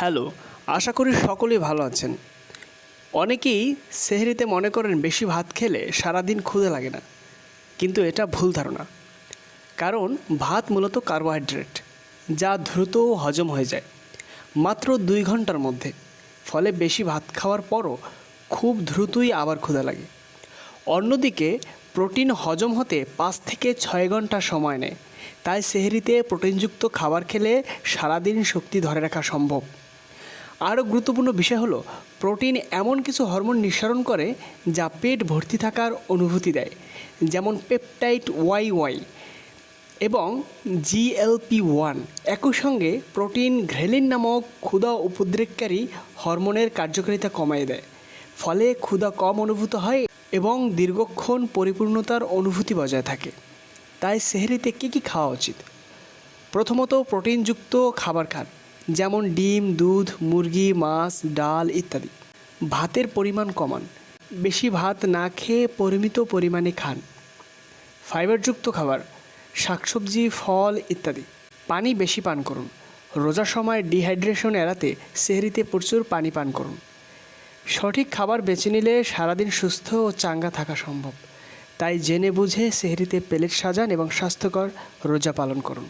Hello, আশা করি সকলেই ভালো আছেন। অনেকেই সেহরিতে মনে করেন বেশি ভাত খেলে সারাদিন ক্ষুধে লাগে না, কিন্তু এটা ভুল ধারণা। কারণ ভাত মূলত কার্বোহাইড্রেট, যা দ্রুত হজম হয়ে যায়, মাত্র দুই ঘণ্টার মধ্যে। ফলে বেশি ভাত খাওয়ার পরও খুব দ্রুতই আবার ক্ষুধা লাগে। অন্যদিকে, প্রোটিন হজম হতে পাঁচ থেকে ছয় ঘণ্টা সময় নেয়, তাই সেহরিতে প্রোটিনযুক্ত খাবার খেলে সারাদিন শক্তি ধরে রাখা সম্ভব। আরও গুরুত্বপূর্ণ বিষয় হলো, প্রোটিন এমন কিছু হরমোন নিঃসরণ করে যা পেট ভর্তি থাকার অনুভূতি দেয়, যেমন পেপটাইট ওয়াই ওয়াই এবং জিএলপি ওয়ান। একই সঙ্গে প্রোটিন ঘ্রেলিন নামক ক্ষুধা উপদ্রেককারী হরমোনের কার্যকারিতা কমিয়ে দেয়, ফলে ক্ষুধা কম অনুভূত হয় এবং দীর্ঘক্ষণ পরিপূর্ণতার অনুভূতি বজায় থাকে। তাই সেহরিতে কী কী খাওয়া উচিত? প্রথমত প্রোটিনযুক্ত খাবার খান। যেমন ডিম, দুধ, মুরগি, মাছ, ডাল ইত্যাদি। ভাতের পরিমাণ কমান। বেশি ভাত না খেয়ে পরিমিত পরিমাণে খান। ফাইবারযুক্ত খাবার, শাকসবজি, ফল ইত্যাদি। পানি বেশি পান করুন। রোজার সময় ডিহাইড্রেশন এড়াতে সেহরিতে প্রচুর পানি পান করুন। সঠিক খাবার বেছে নিলে সারাদিন সুস্থ ও চাঙ্গা থাকা সম্ভব। তাই জেনে বুঝে সেহরিতে প্লেট সাজান এবং স্বাস্থ্যকর রোজা পালন করুন।